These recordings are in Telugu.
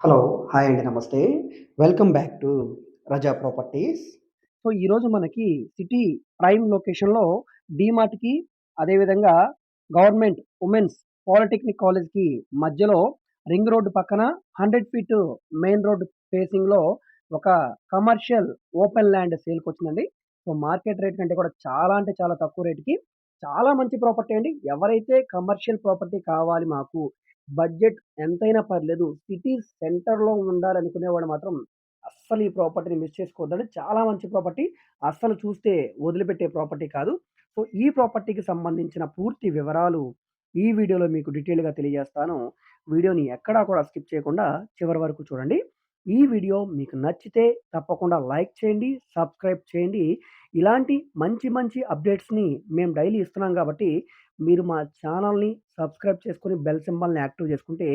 హలో. హాయ్ అండి. నమస్తే. Welcome back to Raza properties. So, ఈరోజు మనకి సిటీ ప్రైమ్ లొకేషన్‌లో డీమార్ట్‌కి అదేవిధంగా గవర్నమెంట్ ఉమెన్స్ పాలిటెక్నిక్ కాలేజ్‌కి మధ్యలో రింగ్ రోడ్డు పక్కన 100 ఫీట్ మెయిన్ రోడ్ ఫేసింగ్‌లో ఒక కమర్షియల్ ఓపెన్ ల్యాండ్ సేల్‌కొచ్చిందండి. సో, మార్కెట్ రేట్ కంటే కూడా చాలా అంటే చాలా తక్కువ రేట్‌కి చాలా మంచి ప్రాపర్టీ అండి. ఎవరైతే కమర్షియల్ ప్రాపర్టీ కావాలి మాకు, బడ్జెట్ ఎంతైనా పర్లేదు, సిటీ సెంటర్‌లో ఉండాలనుకునేవాడు మాత్రం అస్సలు ఈ ప్రాపర్టీని మిస్ చేసుకోవద్దండి. చాలా మంచి ప్రాపర్టీ. అస్సలు చూస్తే వదిలిపెట్టే ప్రాపర్టీ కాదు. సో, ఈ ప్రాపర్టీకి సంబంధించిన పూర్తి వివరాలు ఈ వీడియోలో మీకు డీటెయిల్‌గా తెలియజేస్తాను. వీడియోని ఎక్కడా కూడా స్కిప్ చేయకుండా చివరి వరకు చూడండి. ఈ వీడియో మీకు నచ్చితే తప్పకుండా లైక్ చేయండి, సబ్స్క్రైబ్ చేయండి. ఇలాంటి మంచి మంచి అప్డేట్స్‌ని మేము డైలీ ఇస్తున్నాం కాబట్టి మీరు మా ఛానల్‌ని సబ్స్క్రైబ్ చేసుకొని బెల్ సింబల్‌ని యాక్టివ్ చేసుకుంటే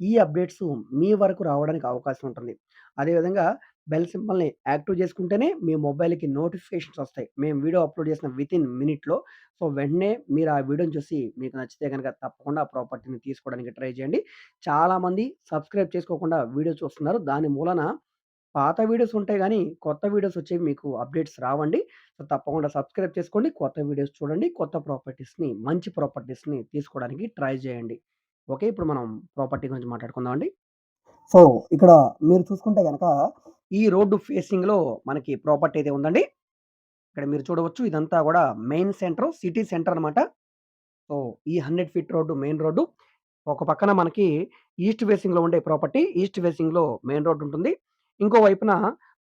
ఈ అప్డేట్స్ మీ వరకు రావడానికి అవకాశం ఉంటుంది. అదేవిధంగా బెల్ సింబల్‌ని యాక్టివ్ చేసుకుంటేనే మీ మొబైల్‌కి నోటిఫికేషన్స్ వస్తాయి. మేము వీడియో అప్‌లోడ్ చేసిన వితిన్ మినిట్‌లో. సో, వెంటనే మీరు ఆ వీడియోని చూసి మీకు నచ్చితే గనక తప్పకుండా ఆ ప్రాపర్టీని తీసుకోవడానికి ట్రై చేయండి. చాలామంది సబ్స్క్రైబ్ చేసుకోకుండా వీడియో చూస్తున్నారు. దాని మూలన పాత వీడియోస్ ఉంటాయి కానీ కొత్త వీడియోస్ వచ్చేవి మీకు అప్డేట్స్ రావండి. సో, తప్పకుండా సబ్స్క్రైబ్ చేసుకోండి. కొత్త వీడియోస్ చూడండి. కొత్త ప్రాపర్టీస్‌ని, మంచి ప్రాపర్టీస్‌ని తీసుకోవడానికి ట్రై చేయండి. ఓకే. ఇప్పుడు మనం ప్రాపర్టీ గురించి మాట్లాడుకుందాం అండి. సో, ఇక్కడ మీరు చూసుకుంటే కనుక ఈ రోడ్డు ఫేసింగ్‌లో మనకి ప్రాపర్టీ అయితే ఉందండి. ఇక్కడ మీరు చూడవచ్చు ఇదంతా కూడా మెయిన్ సెంటర్, సిటీ సెంటర్ అనమాట. సో, ఈ 100 ఫీట్ రోడ్డు మెయిన్ రోడ్డు. ఒక పక్కన మనకి ఈస్ట్ ఫేసింగ్‌లో ఉండే ప్రాపర్టీ. ఈస్ట్ ఫేసింగ్‌లో మెయిన్ రోడ్డు ఉంటుంది. ఇంకో వైపున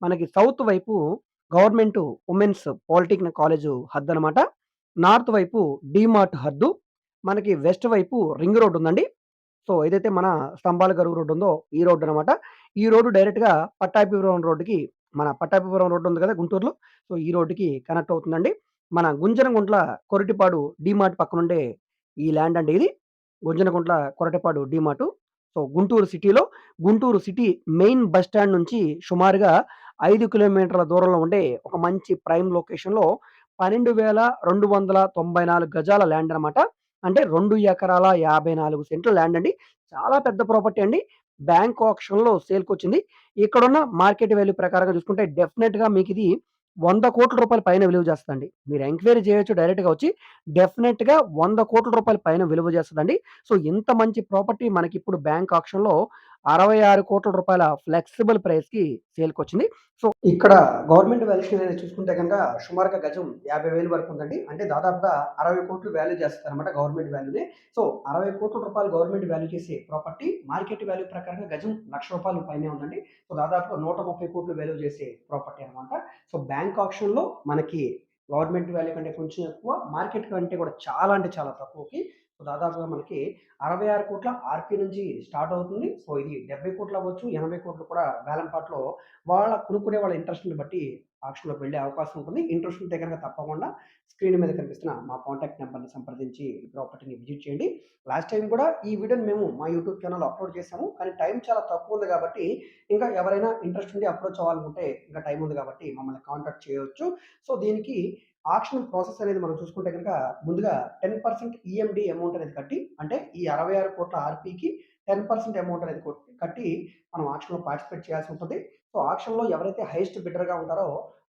మనకి సౌత్ వైపు గవర్నమెంట్ ఉమెన్స్ పాలిటెక్నిక్ కాలేజు హద్దు అనమాట నార్త్ వైపు డీమార్ట్ హద్దు. మనకి వెస్ట్ వైపు రింగ్ రోడ్ ఉందండి. సో, ఏదైతే మన స్తంభాల గరువు రోడ్ ఉందో ఈ రోడ్డు అనమాట. ఈ రోడ్డు డైరెక్ట్‌గా పట్టాభిపురం రోడ్డుకి మన పట్టాభిపురం రోడ్ ఉంది కదా గుంటూరులో. సో, ఈ రోడ్డుకి కనెక్ట్ అవుతుందండి. మన గుంజనగుంట్ల కొరటిపాడు డీమార్ట్ పక్కనుండే ఈ ల్యాండ్ అండి ఇది. గుంజనగుంట్ల కొరటిపాడు డీమార్టు. సో, గుంటూరు సిటీలో Guntur city main bus stand నుంచి సుమారుగా ఐదు కిలోమీటర్ల దూరంలో ఉండే ఒక మంచి ప్రైమ్ లొకేషన్‌లో 12,294 గజాల ల్యాండ్ అనమాట. అంటే రెండు ఎకరాల 54 సెంట్ల ల్యాండ్ అండి. చాలా పెద్ద ప్రాపర్టీ అండి. బ్యాంక్ ఆక్షన్‌లో సేల్‌కొచ్చింది. ఇక్కడున్న మార్కెట్ వాల్యూ ప్రకారంగా చూసుకుంటే డెఫినెట్గా మీకు ఇది వంద కోట్ల రూపాయల పైన విలువ చేస్తుందండి మీరు ఎంక్వైరీ చేయొచ్చు డైరెక్ట్‌గా వచ్చి. డెఫినెట్గా వంద కోట్ల రూపాయల పైన విలువ చేస్తుందండి సో, ఇంత మంచి ప్రాపర్టీ మనకిప్పుడు బ్యాంక్ ఆప్షన్లో అరవై ఆరు కోట్ల రూపాయల ఫ్లెక్సిబుల్ ప్రైస్‌కి సేల్‌కొచ్చింది. సో, ఇక్కడ గవర్నమెంట్ వాల్యుయేషన్ అనేది చూసుకుంటే కనుక సుమారుగా గజం యాభై వేలు వరకు ఉందండి. అంటే దాదాపుగా అరవై కోట్లు వాల్యూ చేస్తదనమాట గవర్నమెంట్ వాల్యూని. సో, అరవై కోట్ల రూపాయలు గవర్నమెంట్ వాల్యూ చేసే ప్రాపర్టీ మార్కెట్ వాల్యూ ప్రకారంగా గజం లక్ష రూపాయలు పైనే ఉందండి. సో, దాదాపుగా నూట ముప్పై కోట్లు వాల్యూ చేసే ప్రాపర్టీ అనమాట. సో, బ్యాంక్ ఆప్షన్లో మనకి గవర్నమెంట్ వాల్యూ కంటే కొంచెం ఎక్కువ. మార్కెట్ కంటే కూడా చాలా అంటే చాలా తక్కువకి. సో, దాదాపుగా మనకి అరవై ఆరు కోట్ల ఆర్‌పీ నుంచి స్టార్ట్ అవుతుంది. సో, ఇది 70,00,00,000 అవ్వచ్చు, ఎనభై కోట్లు కూడా వేలంపాటలో వాళ్ళ కొనుక్కునే వాళ్ళ ఇంట్రెస్ట్‌ని బట్టి ఆక్షన్‌లోకి వెళ్ళే అవకాశం ఉంటుంది. ఇంట్రెస్ట్ ఉంటే గనక తప్పకుండా స్క్రీన్ మీద కనిపిస్తున్న మా కాంటాక్ట్ నెంబర్ని సంప్రదించి ఈ ప్రాపర్టీని విజిట్ చేయండి. లాస్ట్ టైం కూడా ఈ వీడియోని మేము మా యూట్యూబ్ ఛానెల్‌లో అప్‌లోడ్ చేసాము. కానీ టైం చాలా తక్కువ ఉంది కాబట్టి ఇంకా ఎవరైనా ఇంట్రెస్ట్ ఉండి అప్రోచ్ అవ్వాలనుకుంటే ఇంకా టైం ఉంది కాబట్టి మమ్మల్ని కాంటాక్ట్ చేయవచ్చు సో, దీనికి ఆక్షన్ ప్రాసెస్ అనేది మనం చూసుకుంటే కనుక ముందుగా టెన్ పర్సెంట్ ఈఎండి అమౌంట్ అనేది కట్టి అంటే ఈ అరవై ఆరు కోట్ల ఆర్‌పీకి 10% అమౌంట్ అనేది కట్టి మనం ఆక్షన్‌లో పార్టిసిపేట్ చేయాల్సి ఉంటుంది. సో, ఆక్షన్‌లో ఎవరైతే హైయెస్ట్ బిడ్డర్‌గా ఉంటారో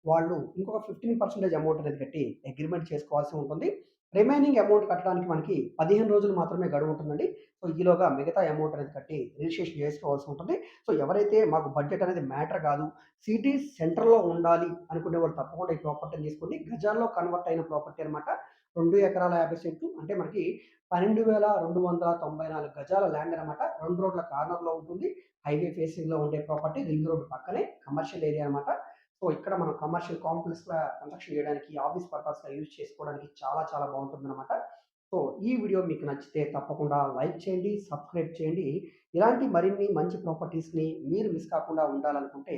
వాళ్ళు ఇంకొక 15% అమౌంట్ అనేది కట్టి అగ్రిమెంట్ చేసుకోవాల్సి ఉంటుంది. రిమైనింగ్ అమౌంట్ కట్టడానికి మనకి 15 రోజులు మాత్రమే గడువు ఉంటుందండి. సో, ఈలోగా మిగతా అమౌంట్ అనేది కట్టి రిజిస్ట్రేషన్ చేసుకోవాల్సి ఉంటుంది. సో, ఎవరైతే మాకు బడ్జెట్ అనేది మ్యాటర్ కాదు, సిటీ సెంటర్‌లో ఉండాలి అనుకునే వాళ్ళు తప్పకుండా ఈ ప్రాపర్టీని తీసుకోండి. గజాల్లో కన్వర్ట్ అయిన ప్రాపర్టీ అనమాట. రెండు ఎకరాల 50 సెంట్లు అంటే మనకి 12,294 గజాల ల్యాండ్ అనమాట. రెండు రోడ్ల కార్నర్‌లో ఉంటుంది. హైవే ఫేసింగ్‌లో ఉండే ప్రాపర్టీ రింగ్ రోడ్ పక్కనే కమర్షియల్ ఏరియా అనమాట. సో, ఇక్కడ మనం కమర్షియల్ కాంప్లెక్స్‌లా కన్‌స్ట్రక్షన్ చేయడానికి, ఆఫీస్ పర్పస్‌గా యూజ్ చేసుకోవడానికి చాలా చాలా బాగుంటుంది అనమాట సో, ఈ వీడియో మీకు నచ్చితే తప్పకుండా లైక్ చేయండి, సబ్స్క్రైబ్ చేయండి. ఇలాంటి మరిన్ని మంచి ప్రాపర్టీస్‌ని మీరు మిస్ కాకుండా ఉండాలనుకుంటే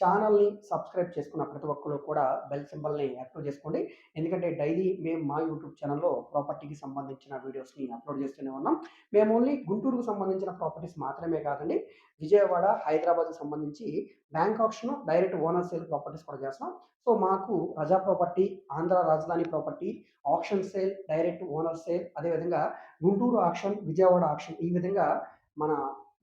ఛానల్‌ని సబ్స్క్రైబ్ చేసుకున్న ప్రతి ఒక్కరు కూడా బెల్ సింబల్‌ని యాక్టివ్ చేసుకోండి. ఎందుకంటే డైలీ మేము మా యూట్యూబ్ ఛానల్లో ప్రాపర్టీకి సంబంధించిన వీడియోస్‌ని అప్‌లోడ్ చేస్తూనే ఉన్నాం. మేము ఓన్లీ గుంటూరుకు సంబంధించిన ప్రాపర్టీస్ మాత్రమే కాదండి. విజయవాడ, హైదరాబాద్‌కి సంబంధించి bank option direct owner sale properties కూడా చేస్తాం సో, మాకు Raza property, Andhra Rajadhani property, option sale, direct owner sale అదేవిధంగా గుంటూరు ఆక్షన్, విజయవాడ ఆక్షన్ ఈ విధంగా మన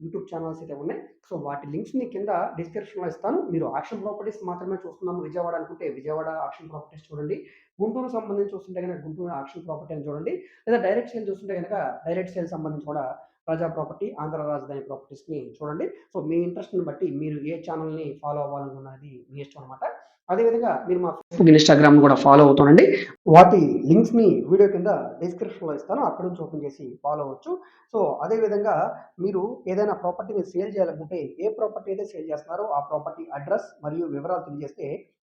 యూట్యూబ్ ఛానల్స్ అయితే ఉన్నాయి. సో వాటి లింక్స్ని కింద డిస్క్రిప్షన్లో ఇస్తాను. మీరు ఆక్షన్ ప్రాపర్టీస్ మాత్రమే చూస్తున్నాము విజయవాడ అనుకుంటే విజయవాడ ఆక్షన్ ప్రాపర్టీస్ చూడండి. గుంటూరు సంబంధించి చూస్తుంటే కనుక గుంటూరు ఆక్షన్ ప్రాపర్టీ అని చూడండి. లేదా డైరెక్ట్ సేల్ చూస్తుంటే కనుక డైరెక్ట్ సేల్ సంబంధించి కూడా ప్రజా ప్రాపర్టీ ఆంధ్ర రాజధాని ప్రాపర్టీస్ని చూడండి. సో మీ ఇంట్రెస్ట్ని బట్టి మీరు ఏ ఛానల్ని ఫాలో అవ్వాలనుకున్నది మీ ఇష్టం అనమాట అదేవిధంగా మీరు మా ఫేస్బుక్ ఇన్స్టాగ్రామ్ కూడా ఫాలో అవుతుండండి. వాటి లింక్స్ని వీడియో కింద డిస్క్రిప్షన్లో ఇస్తాను. అక్కడ నుంచి ఓపెన్ చేసి ఫాలో అవ్వచ్చు. సో అదేవిధంగా మీరు ఏదైనా ప్రాపర్టీని సేల్ చేయాలనుకుంటే ఏ ప్రాపర్టీ అయితే సేల్ చేస్తున్నారో ఆ ప్రాపర్టీ అడ్రస్ మరియు వివరాలు తెలియజేస్తే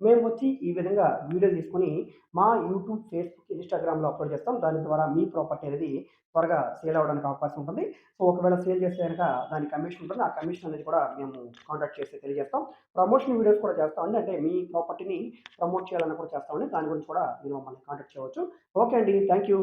మేము వచ్చి ఈ విధంగా వీడియో తీసుకొని మా యూట్యూబ్ ఫేస్బుక్ ఇన్స్టాగ్రామ్లో అప్లోడ్ చేస్తాం. దాని ద్వారా మీ ప్రాపర్టీ అనేది త్వరగా సేల్ అవ్వడానికి అవకాశం ఉంటుంది. సో ఒకవేళ సేల్ చేస్తే కనుక దాని కమిషన్ ఉంటుంది. ఆ కమిషన్ అనేది కూడా మేము కాంటాక్ట్ చేసి తెలియజేస్తాం. ప్రమోషన్ వీడియోస్ కూడా చేస్తామండి అంటే మీ ప్రాపర్టీని ప్రమోట్ చేయాలని కూడా చేస్తామండి దాని గురించి కూడా మీరు మమ్మల్ని కాంటాక్ట్ చేయవచ్చు. ఓకే అండి. Thank you